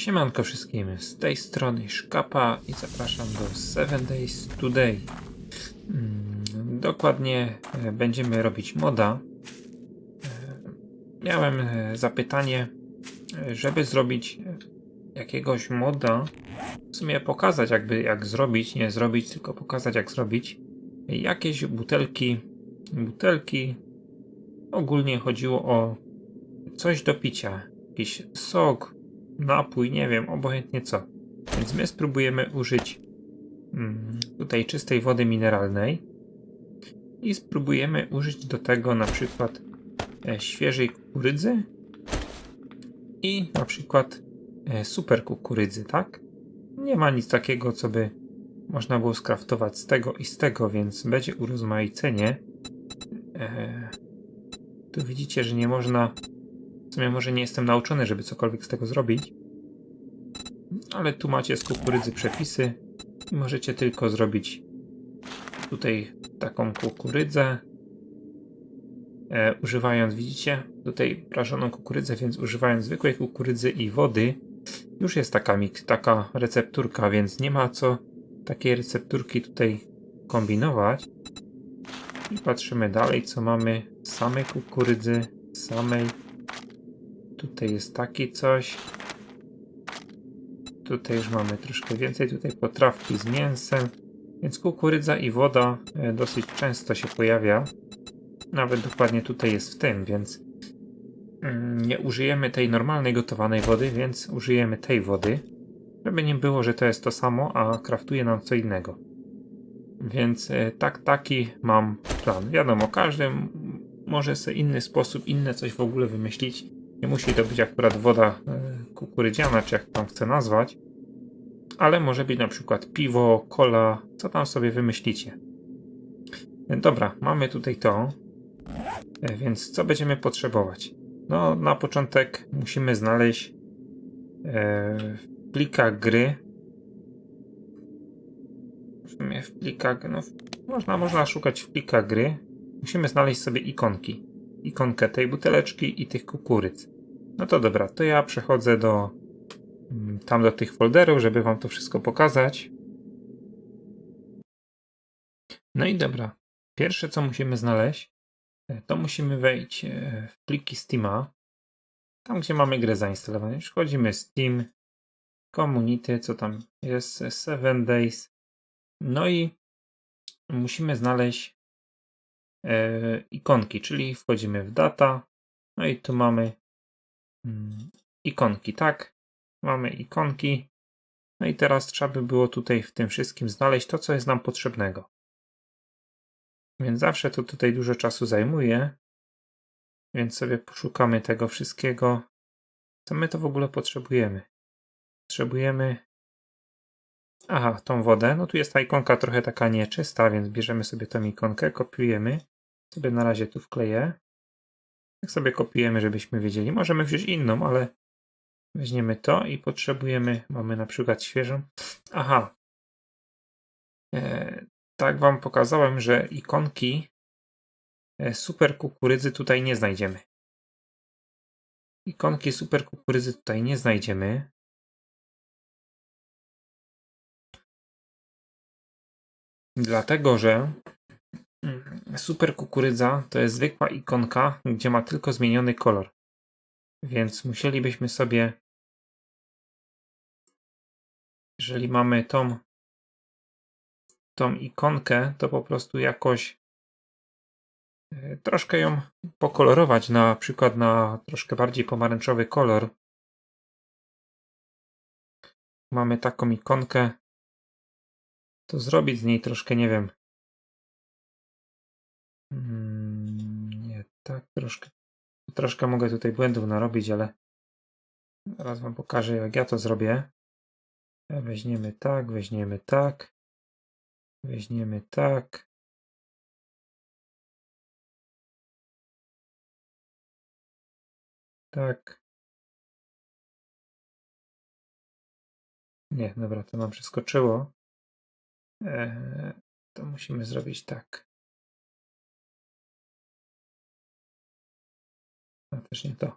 Siemanko wszystkim, z tej strony Szkapa i zapraszam do 7 Days Today. Mm, Dokładnie e, będziemy robić moda. E, Miałem e, zapytanie, żeby zrobić jakiegoś moda, w sumie pokazać jakby jak zrobić, nie zrobić, tylko pokazać jak zrobić. Jakieś butelki, butelki, ogólnie chodziło o coś do picia, jakiś sok, napój, nie wiem, obojętnie co. Więc my spróbujemy użyć mm, tutaj czystej wody mineralnej i spróbujemy użyć do tego na przykład e, świeżej kukurydzy i na przykład e, super kukurydzy, tak? Nie ma nic takiego, co by można było skraftować z tego i z tego, więc będzie urozmaicenie. E, tu widzicie, że nie można w sumie może nie jestem nauczony, żeby cokolwiek z tego zrobić. Ale tu macie z kukurydzy przepisy. I możecie tylko zrobić tutaj taką kukurydzę. E, używając, widzicie, tutaj prażoną kukurydzę, więc używając zwykłej kukurydzy i wody, już jest taka, taka recepturka, więc nie ma co takiej recepturki tutaj kombinować. I patrzymy dalej, co mamy z samej kukurydzy, samej Tutaj jest taki coś. Tutaj już mamy troszkę więcej. Tutaj potrawki z mięsem. Więc kukurydza i woda e, dosyć często się pojawia. Nawet dokładnie tutaj jest w tym, więc mm, nie użyjemy tej normalnej gotowanej wody, więc użyjemy tej wody. Żeby nie było, że to jest to samo, a kraftuje nam co innego. Więc e, tak, taki mam plan. Wiadomo, każdy może sobie inny sposób, inne coś w ogóle wymyślić. Nie musi to być akurat woda e, kukurydziana, czy jak tam chcę nazwać, ale może być na przykład piwo, cola, co tam sobie wymyślicie. E, Dobra, mamy tutaj to, E, więc co będziemy potrzebować? No, na początek musimy znaleźć w plikach gry. W sumie w plikach, no, można, można szukać w plikach gry. Musimy znaleźć sobie ikonki ikonkę tej buteleczki i tych kukurydz. No to dobra, to ja przechodzę do mm, tam do tych folderów, żeby wam to wszystko pokazać. No i dobra, pierwsze co musimy znaleźć, e, to musimy wejść e, w pliki Steama, tam gdzie mamy grę zainstalowaną. Wchodzimy Steam, Community, co tam jest, 7 Days. No i musimy znaleźć ikonki, czyli wchodzimy w data, no i tu mamy mm, ikonki, tak? Mamy ikonki. No i teraz trzeba by było tutaj w tym wszystkim znaleźć to, co jest nam potrzebnego. Więc zawsze to tutaj dużo czasu zajmuje. Więc sobie poszukamy tego wszystkiego. Co my to w ogóle potrzebujemy? Potrzebujemy. Aha, tą wodę. No tu jest ta ikonka trochę taka nieczysta, więc bierzemy sobie tą ikonkę, kopiujemy. Sobie na razie tu wkleję. Tak sobie kopiujemy, żebyśmy wiedzieli. Możemy wziąć inną, ale weźmiemy to i potrzebujemy, mamy na przykład świeżą. Aha. E, tak wam pokazałem, że ikonki e, super kukurydzy tutaj nie znajdziemy. Ikonki super kukurydzy tutaj nie znajdziemy. Dlatego, że mm, super kukurydza to jest zwykła ikonka, gdzie ma tylko zmieniony kolor. Więc musielibyśmy sobie, jeżeli mamy tą, tą ikonkę, to po prostu jakoś e, troszkę ją pokolorować, na przykład na troszkę bardziej pomarańczowy kolor. Mamy taką ikonkę, to zrobić z niej troszkę, nie wiem. Tak, troszkę. Troszkę mogę tutaj błędów narobić, ale zaraz wam pokażę, jak ja to zrobię. E, Weźmiemy tak, weźmiemy tak. Weźmiemy tak. Tak. Nie, dobra, to nam przeskoczyło. Eee, to musimy zrobić tak. A też nie to.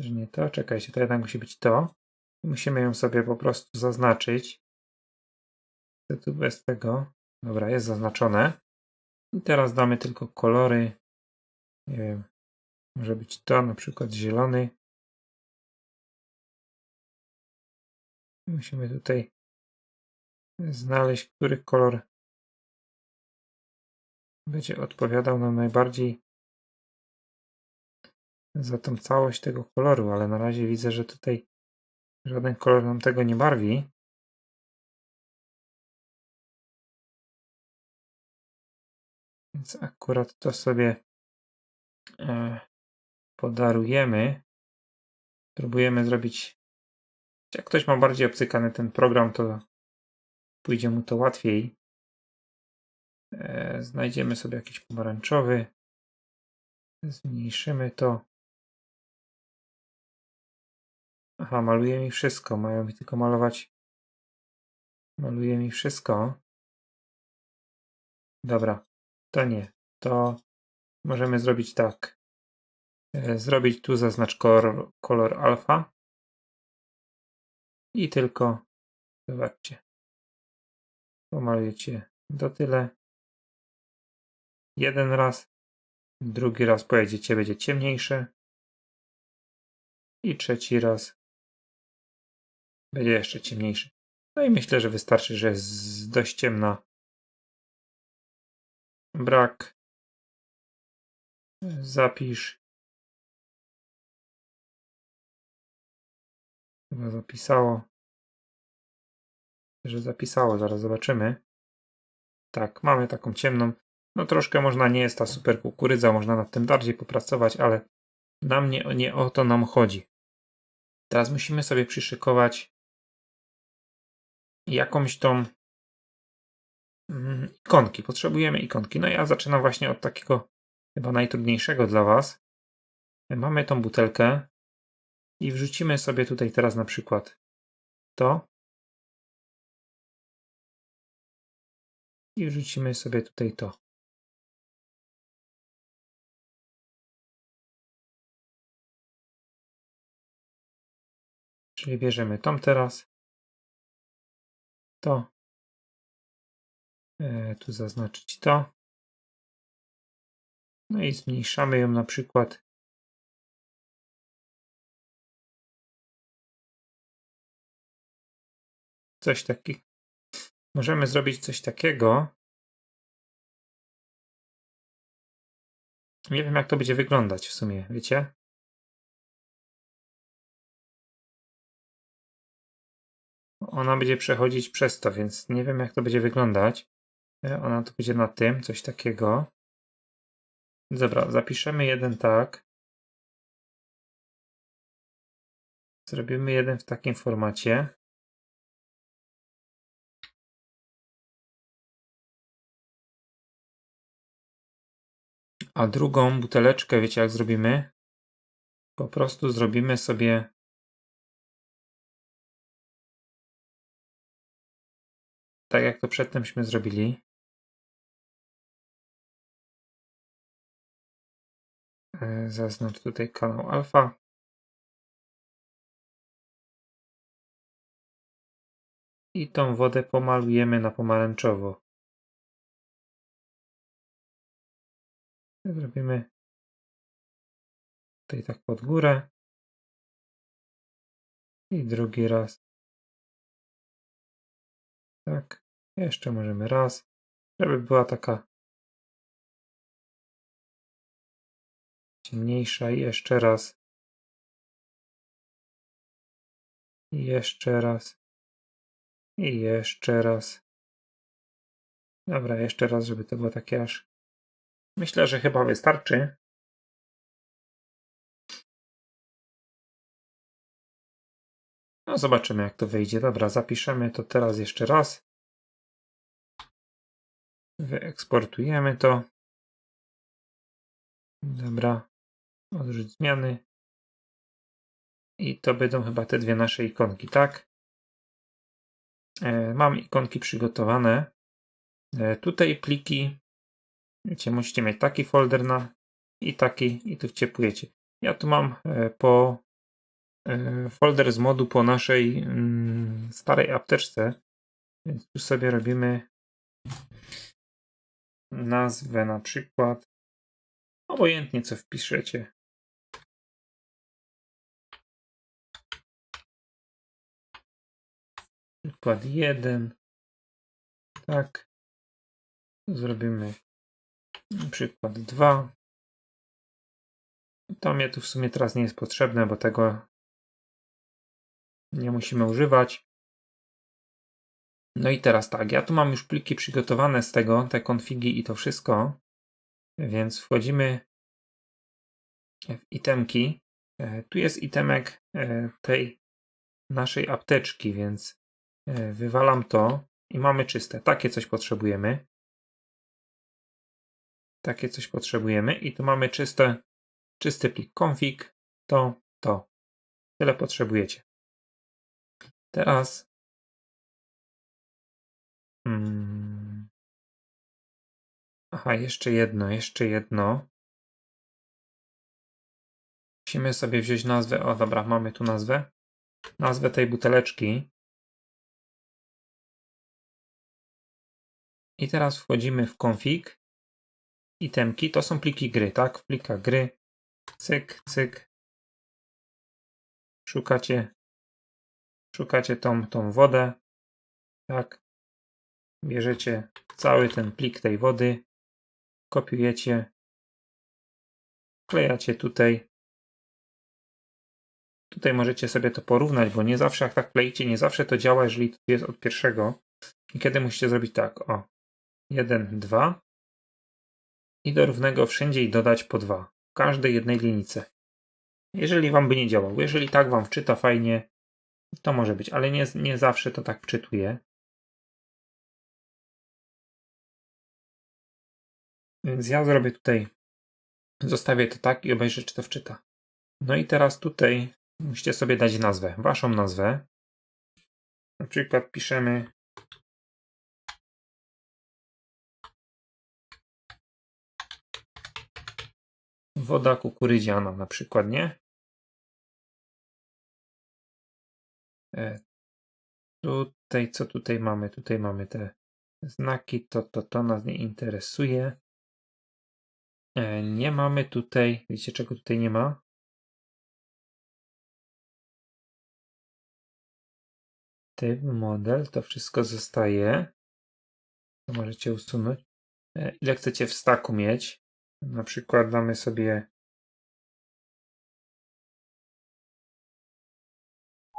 Że nie to, czekajcie, to jednak musi być to. Musimy ją sobie po prostu zaznaczyć. Tu bez tego. Dobra, jest zaznaczone. I teraz damy tylko kolory. Nie wiem, może być to, na przykład zielony. Musimy tutaj znaleźć, który kolor będzie odpowiadał nam najbardziej za tą całość tego koloru, ale na razie widzę, że tutaj żaden kolor nam tego nie barwi. Więc akurat to sobie e, podarujemy. Próbujemy zrobić. Jak ktoś ma bardziej obcykany ten program, to pójdzie mu to łatwiej. E, znajdziemy sobie jakiś pomarańczowy. Zmniejszymy to. Aha, maluje mi wszystko. Mają mi tylko malować. Maluje mi wszystko. Dobra, to nie. To możemy zrobić tak. E, Zrobić tu zaznacz kolor, kolor alfa. I tylko, zobaczcie, pomalujecie do tyle. Jeden raz, drugi raz pojedziecie, będzie ciemniejsze. I trzeci raz będzie jeszcze ciemniejszy. No i myślę, że wystarczy, że jest dość ciemna. Brak. Zapisz. Chyba zapisało. Że zapisało, zaraz zobaczymy. Tak, mamy taką ciemną. No troszkę można, nie jest ta super kukurydza, można nad tym bardziej popracować, ale nam nie, nie o to nam chodzi. Teraz musimy sobie przyszykować jakąś tą mm, ikonki. Potrzebujemy ikonki. No ja zaczynam właśnie od takiego chyba najtrudniejszego dla Was. Mamy tą butelkę i wrzucimy sobie tutaj teraz na przykład to. I wrzucimy sobie tutaj to. Czyli bierzemy tą teraz. To. E, tu zaznaczyć to. No i zmniejszamy ją na przykład coś takiego. Możemy zrobić coś takiego. Nie wiem, jak to będzie wyglądać w sumie, wiecie? Ona będzie przechodzić przez to, więc nie wiem, jak to będzie wyglądać. E, Ona tu będzie na tym, coś takiego. Dobra, zapiszemy jeden tak. Zrobimy jeden w takim formacie. A drugą buteleczkę, wiecie jak zrobimy? Po prostu zrobimy sobie tak jak to przedtemśmy zrobili. E, Zaznacz tutaj kanał alfa. I tą wodę pomalujemy na pomarańczowo. Zrobimy tutaj tak pod górę. I drugi raz. Tak. Jeszcze możemy raz. Żeby była taka ciemniejsza. I jeszcze raz. I jeszcze raz. I jeszcze raz. Dobra, jeszcze raz, żeby to było takie aż. Myślę, że chyba wystarczy. No, zobaczymy, jak to wyjdzie. Dobra, zapiszemy to teraz jeszcze raz. Wyeksportujemy to. Dobra. Odrzuć zmiany. I to będą chyba te dwie nasze ikonki, tak? E, mam ikonki przygotowane. E, tutaj pliki. Wiecie, musicie mieć taki folder na i taki i tu wciepujecie. Ja tu mam e, po folder z modu po naszej mm, starej apteczce. Więc tu sobie robimy nazwę na przykład. Obojętnie co wpiszecie. Przykład 1. Tak. Zrobimy przykład 2. To mnie tu w sumie teraz nie jest potrzebne, bo tego nie musimy używać. No i teraz tak, ja tu mam już pliki przygotowane z tego, te konfigi i to wszystko, więc wchodzimy w itemki. E, Tu jest itemek e, tej naszej apteczki, więc e, wywalam to i mamy czyste. Takie coś potrzebujemy. Takie coś potrzebujemy i tu mamy czyste, czysty plik config, to, to. Tyle potrzebujecie. Teraz Hmm. Aha, jeszcze jedno, jeszcze jedno. Musimy sobie wziąć nazwę. O, dobra, mamy tu nazwę. Nazwę tej buteleczki. I teraz wchodzimy w config. Itemki to są pliki gry, tak? W plikach gry. Cyk, cyk. Szukacie. Szukacie tą, tą wodę. Tak. Bierzecie cały ten plik tej wody, kopiujecie, wklejacie tutaj. Tutaj możecie sobie to porównać, bo nie zawsze jak tak kleicie, nie zawsze to działa, jeżeli to jest od pierwszego. I kiedy musicie zrobić tak, o, 1, 2 i do równego wszędzie i dodać po 2 w każdej jednej linijce. Jeżeli wam by nie działał, jeżeli tak wam wczyta fajnie, to może być, ale nie, nie zawsze to tak wczytuje. Więc ja zrobię tutaj, zostawię to tak i obejrzę, czy to wczyta. No i teraz tutaj musicie sobie dać nazwę, waszą nazwę. Na przykład piszemy woda kukurydziana na przykład, nie? Tutaj, co tutaj mamy? Tutaj mamy te znaki, to, to, to nas nie interesuje. E, nie mamy tutaj, wiecie czego tutaj nie ma? Typ, model, to wszystko zostaje. To możecie usunąć. E, Ile chcecie w staku mieć? Na przykład damy sobie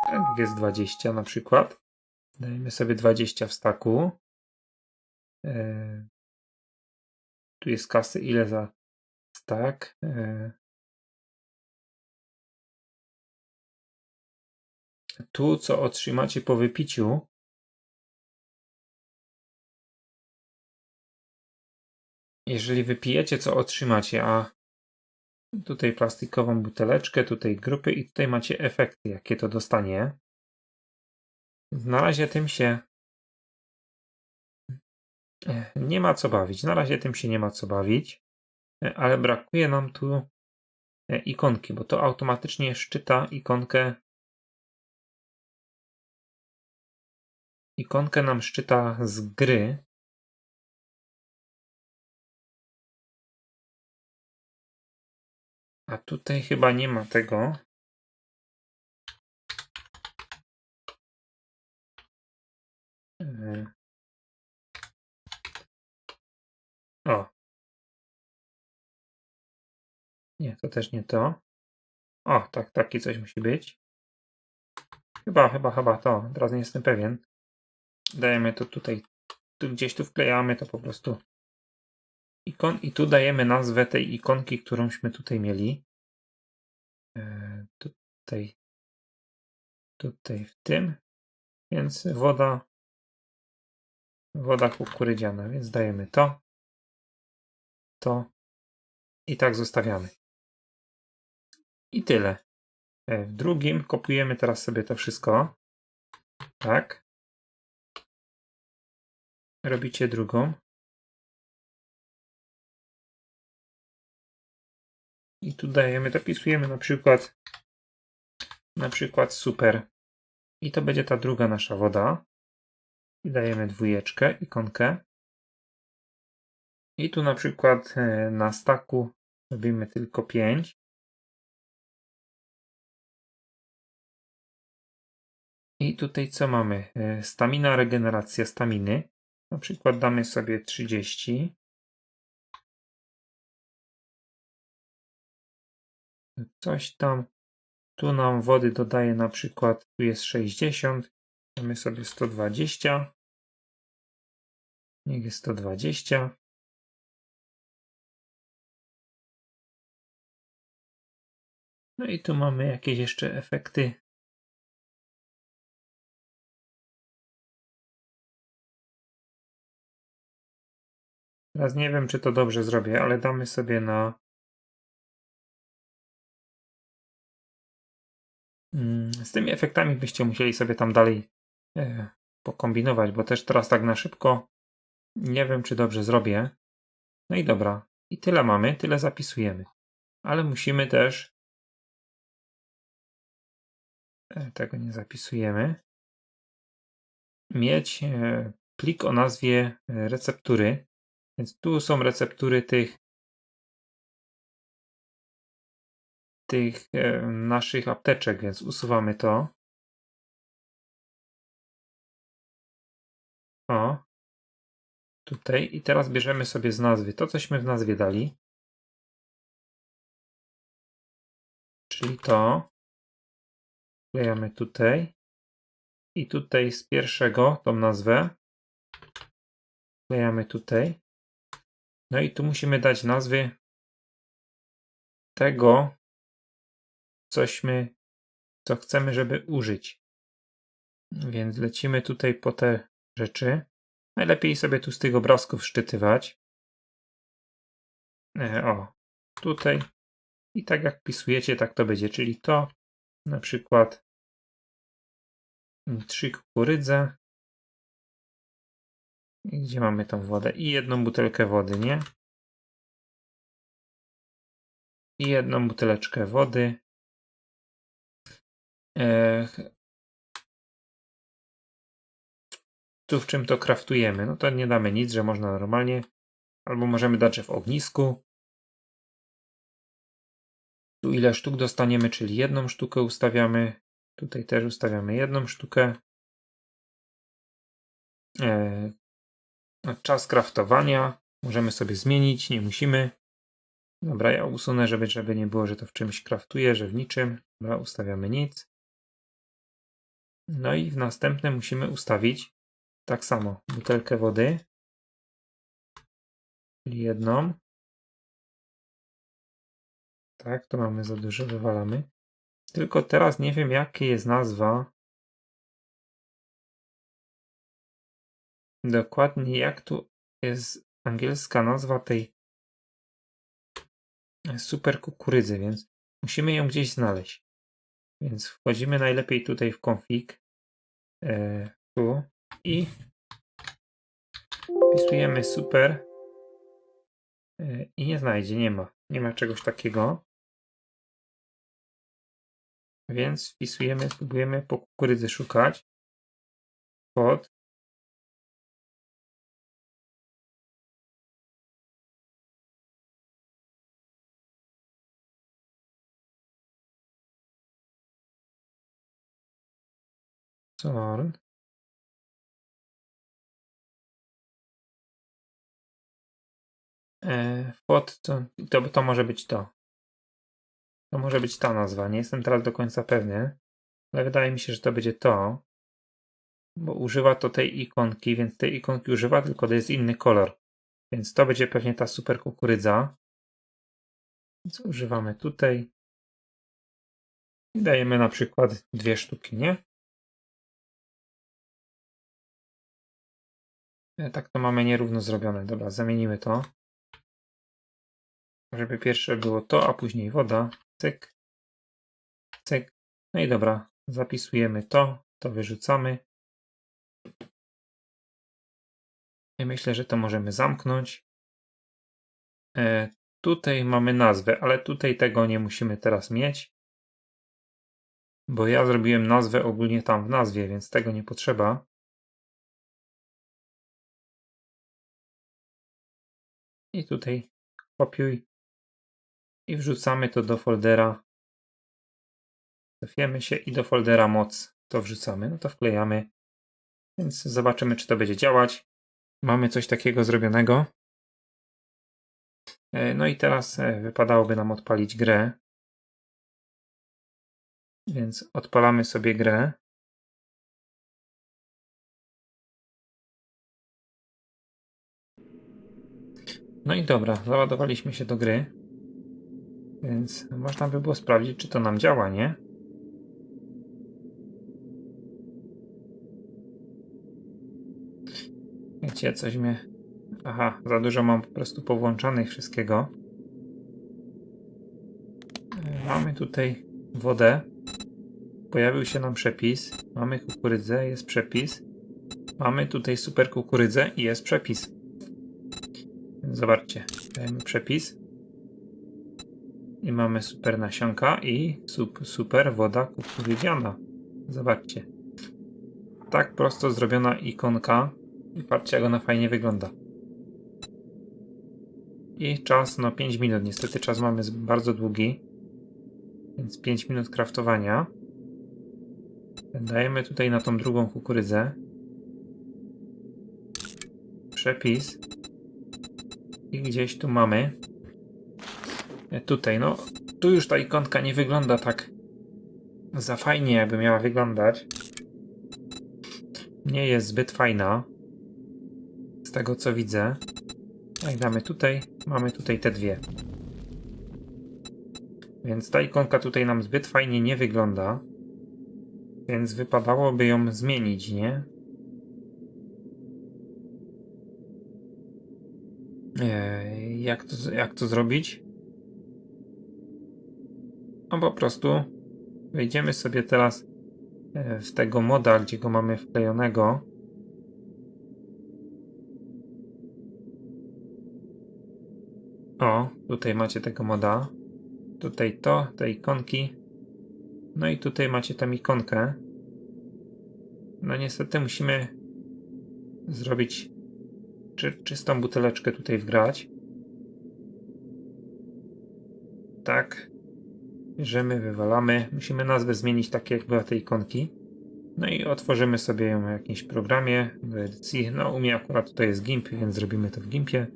tak jest 20 na przykład. Dajemy sobie 20 w staku. E, Tu jest kasy ile za tak. e, Tu, co otrzymacie po wypiciu, jeżeli wypijecie, co otrzymacie, a tutaj plastikową buteleczkę, tutaj grupy i tutaj macie efekty, jakie to dostanie. Na razie tym się e, nie ma co bawić. Na razie tym się nie ma co bawić. E, ale brakuje nam tu e, ikonki, bo to automatycznie szczyta ikonkę. Ikonkę nam szczyta z gry. A tutaj chyba nie ma tego. E, O, Nie, to też nie to. O, tak, taki coś musi być. Chyba, chyba, chyba to. Teraz nie jestem pewien. Dajemy to tutaj. Tu gdzieś tu wklejamy to po prostu. Ikon i tu dajemy nazwę tej ikonki, którąśmy tutaj mieli. E, tutaj. Tutaj w tym. Więc woda. Woda kukurydziana, więc dajemy to. To. I tak zostawiamy. I tyle. E, W drugim kopiujemy teraz sobie to wszystko. Tak. Robicie drugą. I tu dajemy, dopisujemy na przykład na przykład super. I to będzie ta druga nasza woda. I dajemy dwójeczkę, ikonkę. I tu na przykład e, na staku robimy tylko 5. I tutaj co mamy? E, Stamina, regeneracja staminy. Na przykład damy sobie 30. Coś tam. Tu nam wody dodaje na przykład, tu jest 60. Damy sobie 120. Niech jest 120. No i tu mamy jakieś jeszcze efekty. Teraz nie wiem, czy to dobrze zrobię, ale damy sobie na. Z tymi efektami byście musieli sobie tam dalej e, pokombinować, bo też teraz tak na szybko nie wiem, czy dobrze zrobię. No i dobra. I tyle mamy, tyle zapisujemy. Ale musimy też. e, Tego nie zapisujemy. Mieć e, plik o nazwie receptury. Więc tu są receptury tych tych e, naszych apteczek, więc usuwamy to. O. Tutaj. I teraz bierzemy sobie z nazwy to, cośmy w nazwie dali. Czyli to. Wklejamy tutaj. I tutaj z pierwszego tą nazwę. Wklejamy tutaj. No i tu musimy dać nazwy tego, cośmy, co chcemy, żeby użyć. Więc lecimy tutaj po te rzeczy. Najlepiej sobie tu z tych obrazków szczytywać. E, o, tutaj. I tak jak wpisujecie, tak to będzie. Czyli to na przykład trzy kukurydze. I Gdzie mamy tą wodę? I jedną butelkę wody, nie? I jedną buteleczkę wody. Tu w czym to kraftujemy? No to nie damy nic, że można normalnie. Albo możemy dać w ognisku. Tu ile sztuk dostaniemy, czyli jedną sztukę ustawiamy. Tutaj też ustawiamy jedną sztukę. Czas kraftowania możemy sobie zmienić, nie musimy. Dobra, ja usunę, żeby, żeby nie było, że to w czymś kraftuje, że w niczym. Dobra, ustawiamy nic. No i w następnym musimy ustawić tak samo butelkę wody. Czyli jedną. Tak, to mamy za dużo, wywalamy. Tylko teraz nie wiem, jakie jest nazwa. Dokładnie jak tu jest angielska nazwa tej super kukurydzy, więc musimy ją gdzieś znaleźć. Więc wchodzimy najlepiej tutaj w config. E, tu i wpisujemy super e, i nie znajdzie, nie ma. Nie ma czegoś takiego. Więc wpisujemy, spróbujemy po kukurydzy szukać. Pod. Sorn. E, to, to, to może być to. To może być ta nazwa. Nie jestem teraz do końca pewny, ale wydaje mi się, że to będzie to. Bo używa to tej ikonki, więc tej ikonki używa, tylko to jest inny kolor. Więc to będzie pewnie ta super kukurydza. Więc używamy tutaj. I dajemy na przykład dwie sztuki, nie? Tak to mamy nierówno zrobione. Dobra, zamienimy to. Żeby pierwsze było to, a później woda. Cyk. Cyk. No i dobra, zapisujemy to, to wyrzucamy. I myślę, że to możemy zamknąć. E, tutaj mamy nazwę, ale tutaj tego nie musimy teraz mieć. Bo ja zrobiłem nazwę ogólnie tam w nazwie, więc tego nie potrzeba. I tutaj kopiuj i wrzucamy to do foldera. Cofiemy się i do foldera moc to wrzucamy. No to wklejamy. Więc zobaczymy, czy to będzie działać. Mamy coś takiego zrobionego. E, No i teraz e, wypadałoby nam odpalić grę. Więc odpalamy sobie grę. No i dobra, załadowaliśmy się do gry. Więc można by było sprawdzić, czy to nam działa, nie? Wiecie, coś mnie... Aha, za dużo mam po prostu powłączanych wszystkiego. E, Mamy tutaj wodę. Pojawił się nam przepis. Mamy kukurydzę, jest przepis. Mamy tutaj super kukurydzę i jest przepis. Zobaczcie, dajemy przepis. I mamy super nasionka i sup, super woda kukurydziana. Zobaczcie. Tak prosto zrobiona ikonka. I patrzcie, jak ona fajnie wygląda. I czas, no 5 minut. Niestety czas mamy bardzo długi. Więc 5 minut kraftowania. Dajemy tutaj na tą drugą kukurydzę. Przepis. I gdzieś tu mamy. E, Tutaj, no. Tu już ta ikonka nie wygląda tak za fajnie, jakby miała wyglądać. Nie jest zbyt fajna. Z tego co widzę. Jak damy tutaj, mamy tutaj te dwie. Więc ta ikonka tutaj nam zbyt fajnie nie wygląda. Więc wypadałoby ją zmienić, nie? Jak, to, jak to zrobić? No po prostu wejdziemy sobie teraz e, w tego moda, gdzie go mamy wklejonego. O, tutaj macie tego moda. Tutaj to, te ikonki. No i tutaj macie tam ikonkę. No niestety musimy zrobić czy, czystą buteleczkę tutaj wgrać. Tak. Bierzemy, wywalamy. Musimy nazwę zmienić tak jak była tej ikonki. No i otworzymy sobie ją w jakimś programie do edycji. No u mnie akurat tutaj jest GIMP, więc zrobimy to w GIMPie.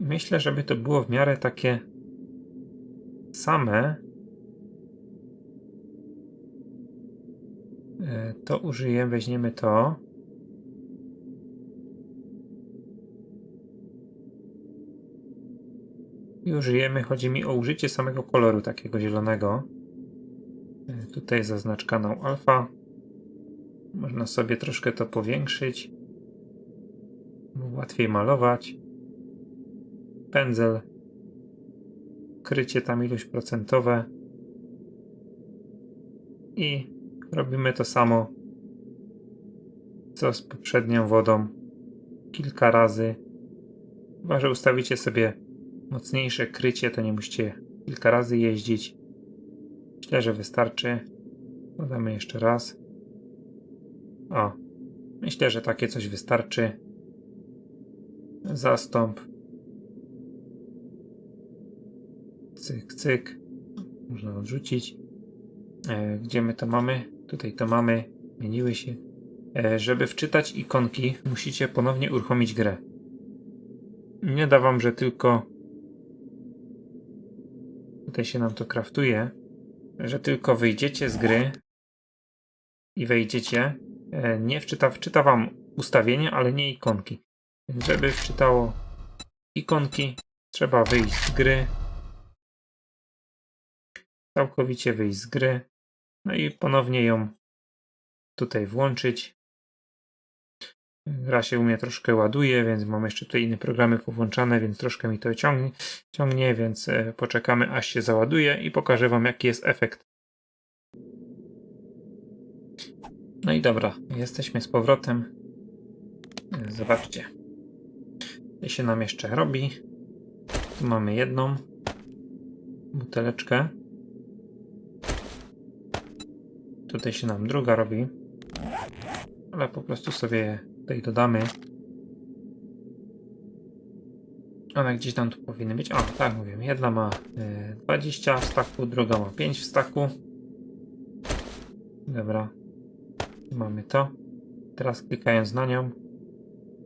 Myślę, żeby to było w miarę takie same. E, To użyjemy, weźmiemy to. I użyjemy, chodzi mi o użycie samego koloru takiego zielonego. E, Tutaj jest zaznaczka kanał alfa. Można sobie troszkę to powiększyć. Łatwiej malować. Pędzel. Krycie tam ilość procentowe. I robimy to samo co z poprzednią wodą. Kilka razy. Chyba, że ustawicie sobie mocniejsze krycie, to nie musicie kilka razy jeździć. Myślę, że wystarczy. Dodamy jeszcze raz. O, myślę, że takie coś wystarczy. Zastąp. Cyk, cyk. Można odrzucić. E, gdzie my to mamy? Tutaj to mamy. Zmieniły się. E, żeby wczytać ikonki, musicie ponownie uruchomić grę. Nie da wam, że tylko tutaj się nam to kraftuje, że tylko wyjdziecie z gry i wejdziecie. E, nie wczyta, wczyta wam ustawienia, ale nie ikonki. Więc żeby wczytało ikonki, trzeba wyjść z gry. Całkowicie wyjść z gry. No i ponownie ją tutaj włączyć. Gra się u mnie troszkę ładuje, więc mam jeszcze tutaj inne programy powłączane, więc troszkę mi to ciągnie, ciągnie więc e, poczekamy aż się załaduje i pokażę wam jaki jest efekt. No i dobra, jesteśmy z powrotem. Zobaczcie. Co się nam jeszcze robi? Tu mamy jedną. buteleczkę. Tutaj się nam druga robi. Ale po prostu sobie tutaj dodamy. One gdzieś tam tu powinny być. O, tak mówię. Jedna ma e, 20 w staku, druga ma 5 w staku. Dobra. Mamy to. Teraz klikając na nią.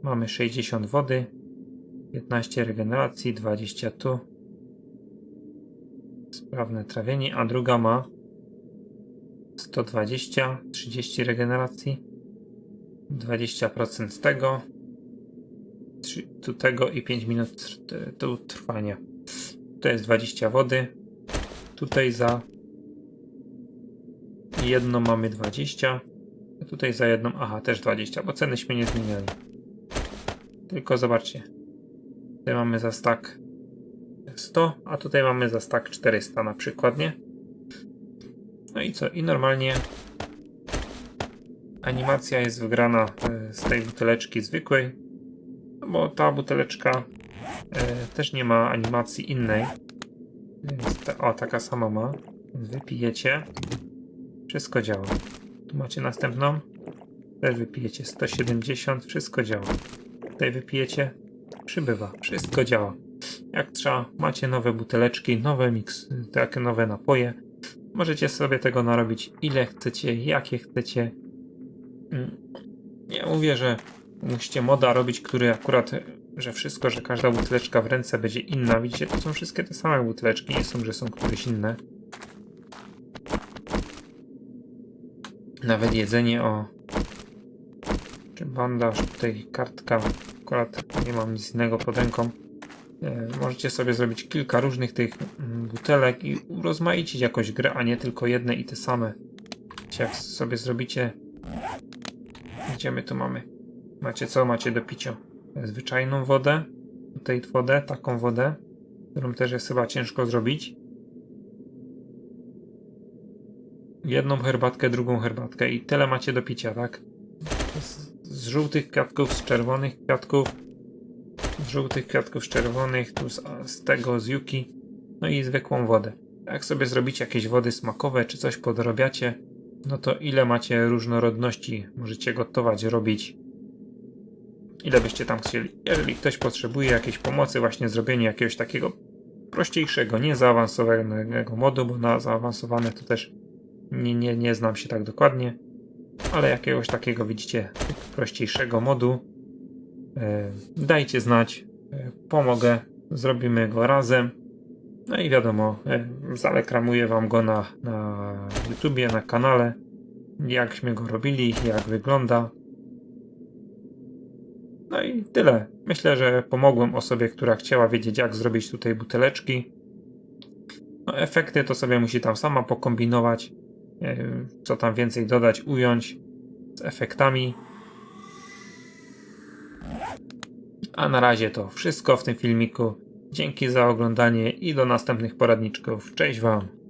Mamy 60 wody. 15 regeneracji, 20 tu. Sprawne trawienie, a druga ma 120, 30 regeneracji, 20% tego, tu tego i 5 minut tu trwania. To jest 20 wody. Tutaj za jedno mamy 20. A tutaj za jedną, aha, też 20, bo cenyśmy nie zmieniali. Tylko zobaczcie. Tutaj mamy za stack 100, a tutaj mamy za stack 400 na przykład, nie? No i co? I normalnie animacja jest wygrana e, z tej buteleczki zwykłej, no bo ta buteleczka e, też nie ma animacji innej. O, taka sama ma. Wypijecie. Wszystko działa. Tu macie następną. Też wypijecie 170. Wszystko działa. Tutaj wypijecie. Przybywa. Wszystko działa. Jak trzeba, macie nowe buteleczki, nowe mix, takie nowe napoje. Możecie sobie tego narobić ile chcecie, jakie chcecie. Mm. Nie mówię, że musicie moda robić, który akurat, że wszystko, że każda buteleczka w ręce będzie inna. Widzicie, to są wszystkie te same buteleczki, nie są, że są któreś inne. Nawet jedzenie o... Czy bandaż, tutaj kartka, akurat nie mam nic innego pod ręką. E, Możecie sobie zrobić kilka różnych tych mm, butelek i urozmaicić jakoś grę, a nie tylko jedne i te same. Jak sobie zrobicie. Gdzie my tu mamy? Macie co? Macie do picia? Zwyczajną wodę. Tutaj wodę, taką wodę, którą też jest chyba ciężko zrobić. Jedną herbatkę, drugą herbatkę i tyle macie do picia, tak? Z, z żółtych kwiatków, z czerwonych kwiatków, z żółtych kwiatków, czerwonych, tu z, z tego, z yuki, no i zwykłą wodę. Jak sobie zrobicie jakieś wody smakowe, czy coś podrobiacie, no to ile macie różnorodności możecie gotować, robić, ile byście tam chcieli. Jeżeli ktoś potrzebuje jakiejś pomocy, właśnie zrobienie jakiegoś takiego prościejszego, nie zaawansowanego modu, bo na zaawansowane to też nie, nie, nie znam się tak dokładnie, ale jakiegoś takiego widzicie prościejszego modu, dajcie znać, e, pomogę, zrobimy go razem. No i wiadomo, e, zareklamuję wam go na, na YouTubie, na kanale, jakśmy go robili, jak wygląda. No i tyle. Myślę, że pomogłem osobie, która chciała wiedzieć, jak zrobić tutaj buteleczki. No, efekty to sobie musi tam sama pokombinować, e, co tam więcej dodać, ująć z efektami. A na razie to wszystko w tym filmiku. Dzięki za oglądanie i do następnych poradniczków. Cześć Wam!